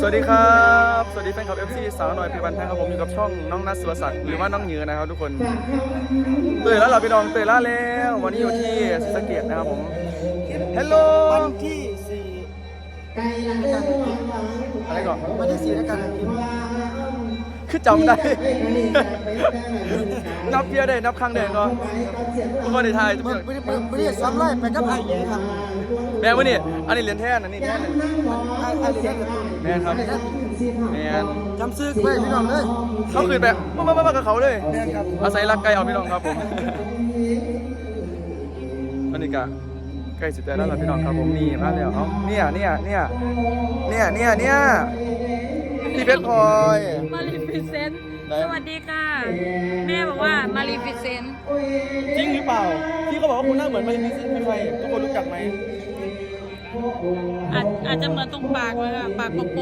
สวัสดีครับ สวัสดีแฟนคลับ FC สาวหน่อยเพบันแพงครับผมอยู่กับช่องน้องนัทสุรศักดิ์หรือว่าน้องเหยือนะครับทุกคนเตยแล้วเหราพี่น้องเตยล่าแล้ว วันนี้อยู่ที่ศรีสะเกดนะครับผมฮัลโหลวันที่สี่อะไรก่อนวันที่สี่แล้วกันนะพี่คือจำได้ นับเพียได้นับครั้งเดียวก็ทุกคนในไทยทุกคมันนไม่ได้ไม่ได้ซ้ำไล่ไปกับไอ้เนี่ยครับแม่วันนี้อันนี้เหรียญแท่นอันนี้แท่นไอ้ไอ้เรื่องการ์ตูน แม่นครับแม่นจำซื้อไว้พี่น้องเลยเขาคืนแบบมามามากับเขาเลยแม่นครับ อาศัยรักไก่เอาพี่น้องครับผมอันนี้กะใกล้สุดแต่แล้วล่ะพี่น้องครับผมนี่มาแล้วเอ้าเนี่ยเนี่ยเนี่ยเนี่ยเนี่ยเนี่ยพี่เพชรพลอยมารีฟิเซนต์ไหนสวัสดีค่ะ แม่บอกว่ามารีฟิเซนต์จริงหรือเปล่าพี่เขาบอกว่าคุณหน้าเหมือนมาริมิซินเป็นใครทุกคนรู้จักไหม อาจอาจจะเหมือนตรงปากเลยค่ะปากโปโป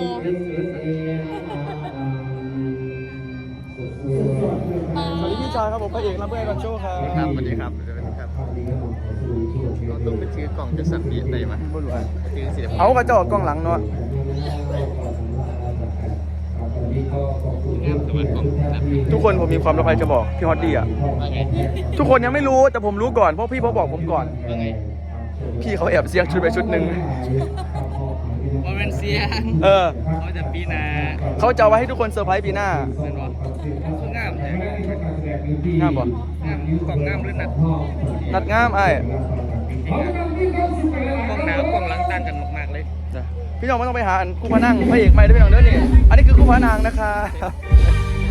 อ๋อสวัสดีพี่ชายครับผมพระเอกรับเบอร์รันโชครับครับสวัสดีครับสวัสดีครับเราต้องไปซื้อกล่องจะสั่งนี้ไหนมาบ่รู้อะซื้อสิเอากระจอกกล้องหลังเนาะงามแต่ว่ากล่องแบบทุกคนผมมีความรับผิดจะบอกพี่ฮอตดี้อะว่าไงทุกคนยังไม่รู้แต่ผมรู้ก่อนเพราะพี่เขาบอกผมก่อนว่าไง พี่เขาแอบเสียงชุดไปชุดหนึ่งว่าเป็นเสียงเออเขาจะปีนาเขาจะเอาไว้ให้ทุกคนเซอร์ไพรส์ปีหน้าเป็นวะคืองามแต่งามบ่งามกล่องงามหรือหนักนัดงามไอ้ายกล่องหนาวกล่องหลังต่างกันมากๆเลยจ้ะพี่น้องไม่ต้องไปหาอันคู่พนังพระเอกใหม่ด้วยพี่น้องเด้อนี่อันนี้คือคู่พนังนะคะ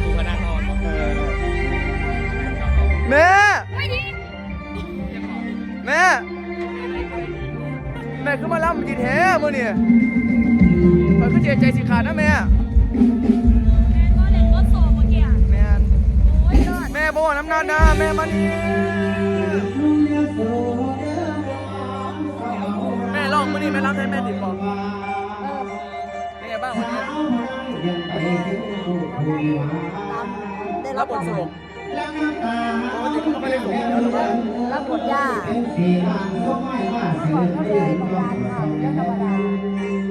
ดูพนักงานเออแม่ไม่ดีแม่ แม่คือมาล่ำจีแท้มื่อนี่ตอนขึ้นเจใจสิขาดนะแม่แม่ก็เล่นก็โซเมื่อกี้อะแม่โอ้ยยอดแม่บอกว่าน้ำหนานะแม่มานี่แม่ลองมื่อนี่แม่รับให้แม่ติดบอกเป็นไงบ้างวันนี้รับบทสรุปปกติก็ไม่ได้ส่งอยู่แล้วหรือเปล่ารับบทย่าเมื่อก่ อนก็เคยทำงานค่ะเรื่องธรรมดา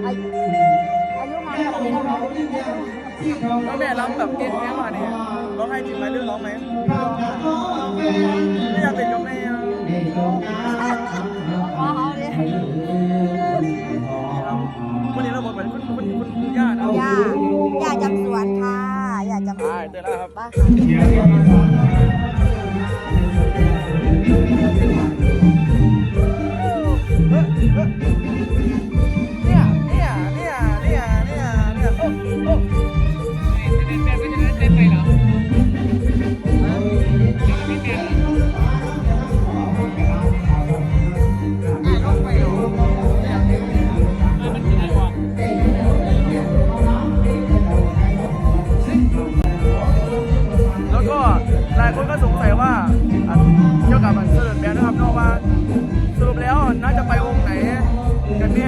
อายุอายุงานกับเด็กน้องแล้วแม่ร้องแบบเก่งแค่มาเนี่ยร้องให้จริงไหมเรื่องร้องไหมไม่อยากเป็นกับแม่อะขอเลยวันนี้เราบอกเหมือนคุณคุณคุณย่านะย่าย่าจำสวนค่ะย่าจำสวนเตือแล้วครับป้าค่ะ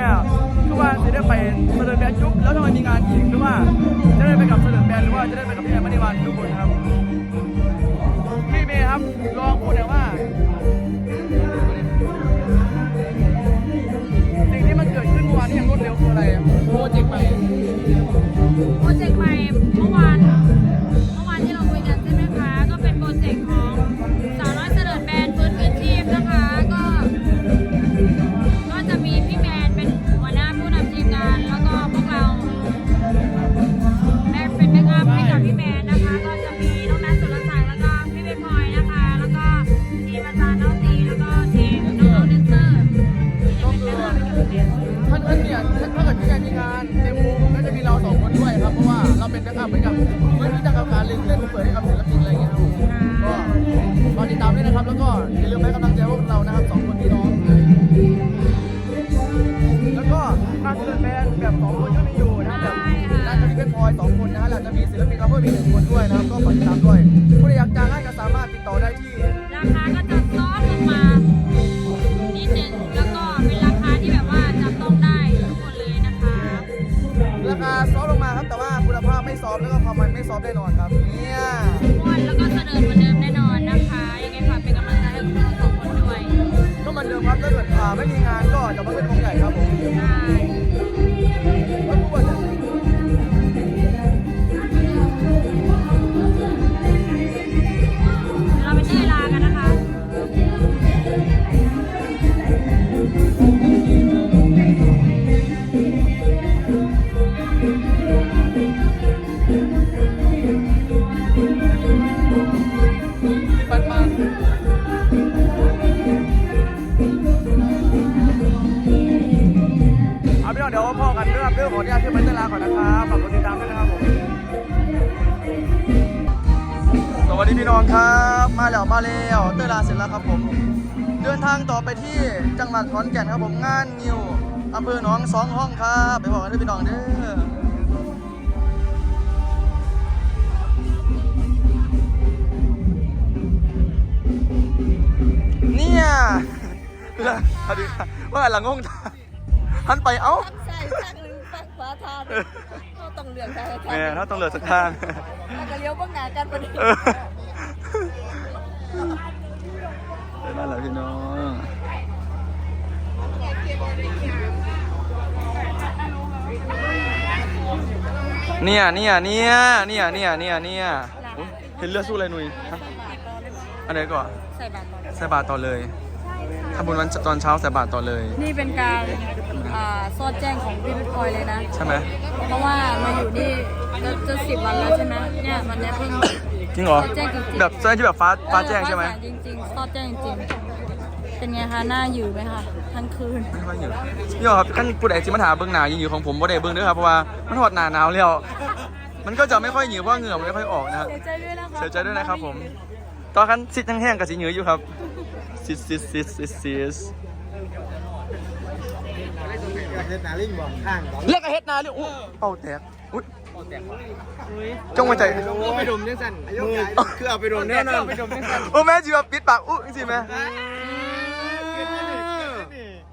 เนี่ยคือว่าจะได้ไปเสด็จแบนยุคแล้วทำไมมีงานอีกหรือว่า จะได้ไปกับเสด็จแบนหรือว่าจะได้ไปกับพี่แอนมณีวันทุกคนครับพี่เมย์ครับลองพูดหน่อยว่าสิ่งที่มันเกิดขึ้นเมื่อวานนี้อย่างรวดเร็วคืออะไรโปรเจกต์ใหม่โปรเจกต์ใหม่เมื่อวาน น่าจะมีเป็นพลอยสองคนนะฮะแล้วจะมีศิลปินเราเพิ่มอีกหนึ่งคนด้วยนะครับก็ฝากติดตามด้วยผู้ใดอยากจ้างให้ก็สามารถติดต่อได้ที่ราคาก็จะซอฟต์ลงมานิดนึงแล้วก็เป็นราคาที่แบบว่าจับต้องได้ทุกคนเลยนะคะราคาซอฟต์ลงมาครับแต่ว่าคุณภาพไม่ซอฟต์แล้วก็ความมันไม่ซอฟต์แน่นอนครับเนี่ยม่วนแล้วก็เสนอเหมือนเดิม ดีพี่น้องครับ มาแล้วมาแล้วเต้ยลาเสร็จแล้วครับผม เดินทางต่อไปที่จังหวัดขอนแก่นครับผมงานงิวอำเภอหนองสองห้องครับไปบอกกันด้วยพี่น้องเด้อเนี่ยแล้วพอดีว่าหลังงงตาหันไปเอ้าใส่ข้างหนึงฝั่งขวาทานเราต้องเลือกทางทางแม่ถ้าต้องเหลือสักทางแล้วก็เลี้ยวเบ้างหน้ากันพอดี เออนั่นแหละพี่น้องเนี่ยเนี่ยเนี่ยเนี่ยเนี่ยเนี่ยเนี่ยอุ๊ยเห็นเลือดสู้เลยหนุ่ยฮะอันไหนก่อนใส่บาตรต่อใส่บาตรต่อเลยทำบุญวันตอนเช้าใส่บาตรต่อเลย นี่เป็นการอ่าซอดแจ้งของพี่บิ๊กพลอยเลยนะ ใช่ไหมเพราะว่ามาอยู่นี่จะจะสิบวันแล้วใช่ไหมเนี่ยวันเนี้ยเพิ่งจริงเหรอแจ้งจริงๆแบบแจ้งที่แบบฟ้าฟ้าแจ้งใช่ไหม เออฟ้าจริงๆ ซอดแจ้งจริงๆ เป็นไงคะหน้าอยู่ไหมคะทั้งคืนไม่ค่อยอยู่พี่ครับขั้นผู้ใดสิมาถามเบื้องหน้ายิงอยู่ของผมบ่ได้เบื้องเด้อครับเพราะว่ามันหอดหนาหนาวแล้วมันก็จะไม่ค่อยหยือเพราะเหงื่อมันไม่ค่อยออกนะครับ เสียใจด้วยนะคะเสียใจด้วยนะครับผม ตอนคันซิดแห้งๆกับสีเหนืออยู่ครับซิดซิดซิดซิดซิดเฮ็ดนาลิงบอกข้างบอกเรียกไอเฮ็ดนาเลยอู้เป่าแตกอุ้ย จงไว้ใจ เอาไปดมเนี่ยสั่นมือคือเอาไปดมเนี่ยนั่นไปดมเนี่ยสั่นโอ้แม่จีบปิดปากอู้สิแม่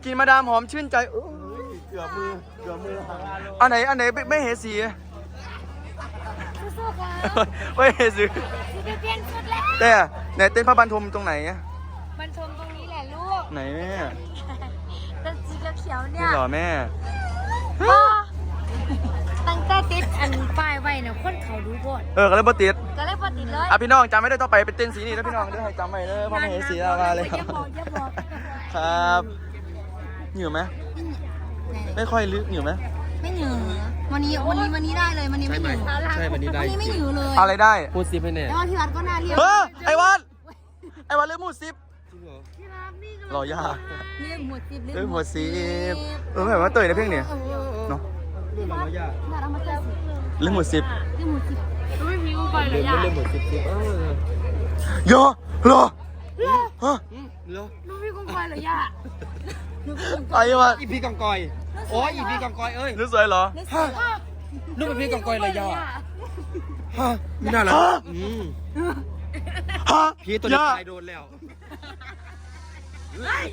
กินมาดามหอมชื่นใจอู้เกือบมือเกือบมืออันไหนอันไหนไม่ไม่เฮสีสู้ๆค่ะไม่เฮสีจะไปเปลี่ยนชุดแล้วแต่ไหนเต้นพระบันทมตรงไหนอะบรรทมตรงนี้แหละลูกไหนแม่เป็นสีเขียวๆเนี่นี่ยเหรอแม่พ่อ ตั้งแต่ติดอันป้ายไว้เนี่ยคนเขาดูโพดเออก็เลยบ่ติดก็เลยพอติดเลยอะพี่น้องจำไม่ได้ต่อไปเป็นเต้นสีนี่นะพี่น้องเด้อให้จำไว้เด้อพ่อไม่เห็นสีอะไรเลยอย่าบอกอย่าบอกครับเหนียวไหมไม่ค่อยลึกเหนียวไหมไม่เหนือวันนี้วันนี้วันนี้ได้เลยวันนี้ไม่เหนือใช่วันนี้ได้วันนี้ไม่เหนือเลยอะไรได้พูดซิไปเนี่ยแล้วที่รัฐก็น่าเรียกเฮ้ยไอ้วันไอ้วันเรื่องหมูซิปที่รัฐนี่ก็รอยากเรียกหมวดสิบเรื่องหมูซิปเออแบบว่าเตยนะเพ่งเนี่ยเนาะ ที่รัฐเอามาเจอสิเรื่องหมูซิปเรียกหมวดสิบไม่มีกูไปเลยอะเล่นหมดสิบสิบเออโยเหรอฮะเหรอไม่มีกูไปเลยอะไอ้วันอีพีกองกอยโอ้ยอีพีกองกอยเอ้ยนึกสวยเหรอลูกเป็นพีกองกอยเลยย่อฮะไม่น่าหรออืมฮะพี่ตัวนี้ตายโดนแล้ว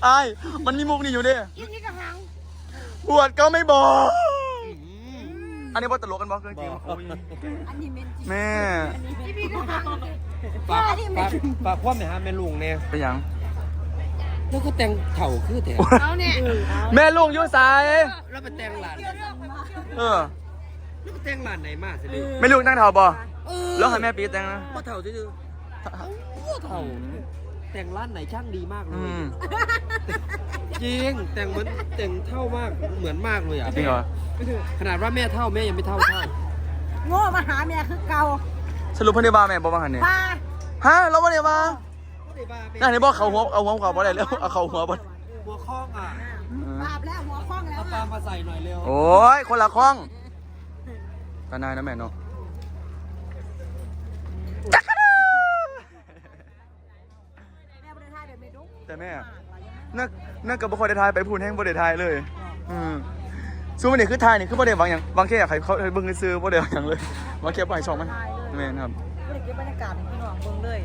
ไอ้มันมีมุกนี่อยู่ดิบวชก็ไม่บอก อันนี้บอตลกกันบอกเรื่องจริงโอ้ยอันนี้เมนแม่ที่พี่ก็ทำฝากฝากฝากความหน่อยฮะแม่ลุงเนี่ยเป็นหยังแล้วก็แต่งเถ่าคือแต่เอาเนี่ยแม่ลุงอยุ่สายแล้วไปแต่งหลานเออแล้วไปแต่งหลานไหนมาสิลูกแม่ลุงนั่งเท่าบ่แล้วให้แม่ปีแต่งนะก็เถ่าซื่อๆเถ่า แต่งร้านไหนช่างดีมากเลอืย มจริง แต่งเหมือนแต่งเท่ามากเหมือนมากเลยอะจริงเหรอ ขนาดว่าแม่เท่าแม่ยังไม่เท่าเท่าโง่มาหาเมียคือเก่าสรุปเพิ่นได้บ้าแม่บ่มาหันเนี่ยป้าฮะเราบ่ได้บ้านั่นนี่บอกเขาหัวเอาหัวเขาบ่ได้แล้วเอาเขาหัวบ่หัวข้องอะบาปแล้วหัวคล้องแล้วเอาปลามาใส่หน่อยเร็วโอ้ยคนละข้องตานายนะแม่เนาะจักร แม่บริทาย แบบเมดุแต่แม่นักนักกับบ่ค่อยได้ทายไปพูดแห้งบ่ได้ทายเลย อืมซูมันนี่คือทายนี่คือบ่ได้หวังหยังหวังแค่อยากให้เขาเบิ่งซื้อๆบ่ได้หวังหยังเลยหวังแค่บ่ให้ช่องมันแม่นครับบริเก็บบรรยากาศให้พี่น้องเบิ่งเลย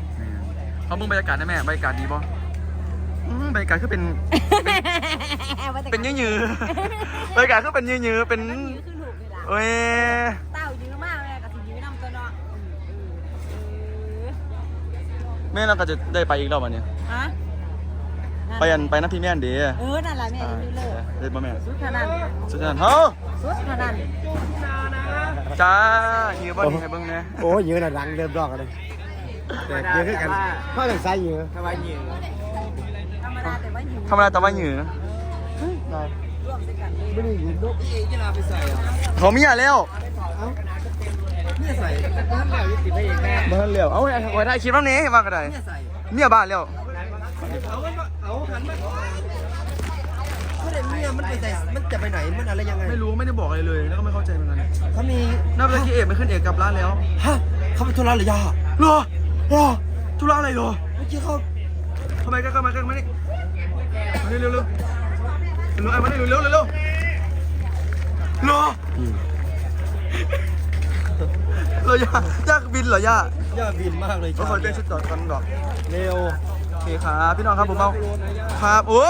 เขาเบิ่งบรรยากาศได้แม่บรรยากาศดีบ่อืมบรรยากาศคือเป็น เป็นยือๆบรรยากาศคือเป็นยือๆเป็นมันยื้อคือถูกเลยล่ะเอ้ยเต้ายื้อมากเลยกับสิยื้อนำตัวเนาะแม่เราก็จะได้ไปอีกรอบวันนี้ฮะ ไปอันไปน้ำพี่แม่นเด้เออนั่นแหละแม่อ่ายื้อเลยเด็ดบ่แม่สุดขนาดสุดยอดเฮ้าสุดขนาดจ้ายือบ่นี่ให้เบิ่งแหน่โอ้ยเยอะนะรังเริ่มรอกกันเลยแต่เยอะขึ้นกันพ่อหลังซ้ายเยอะทำไมเยอะธรรมดาแต่ว่ายื้อธรรมดาแต่ว่ายือร่วมด้วยกันไม่ได้ยินลูกเอ๊ะจะลาไปใส่อะเขามีอะแล้วเนี่ยใส่บ้านเรายึดติดไปเองแม่บ้านแล้วเอาไว้ไว้ได้คลิปแล้วนี้ว่าก็ได้เนี่ยใส่เนี่ยบ้านแล้วเอาไว้ เอาหันมาผู้ใดเลยเมียมันไปแต่มันจะไปไหนมันอะไรยังไงไม่รู้ไม่ได้บอกอะไรเลยแล้วก็ไม่เข้าใจเหมือนกันเขามีน่าเป็นที่เอกไม่ขึ้นเอกกลับร้านแล้วฮะเขาไปธุระหรือย่าเหรอเหรอธุระอะไรเหรอเมื่อกี้เขาทำไมกันกันมกันมานี่มานี่เร็วเร็วเร็วไอ้มาเร็วเร็วเร็วเร็วเหรอเหรอย่ายากบินเหรอย่าย่าบินมากเลยก็ขอเต้นชุดจอดกันดอกเร็ว เคครับพี่น้องครับผมเอาครับโอ้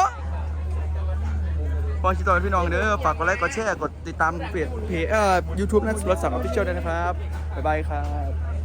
พอชิตอพี่น้องเด้อฝากกดไลค์กดแชร์กดติดตามเพจเพจเอ่อยูทูบนักรศักออฟฟิเชียลด้วยนะครับบ๊ายบายครับ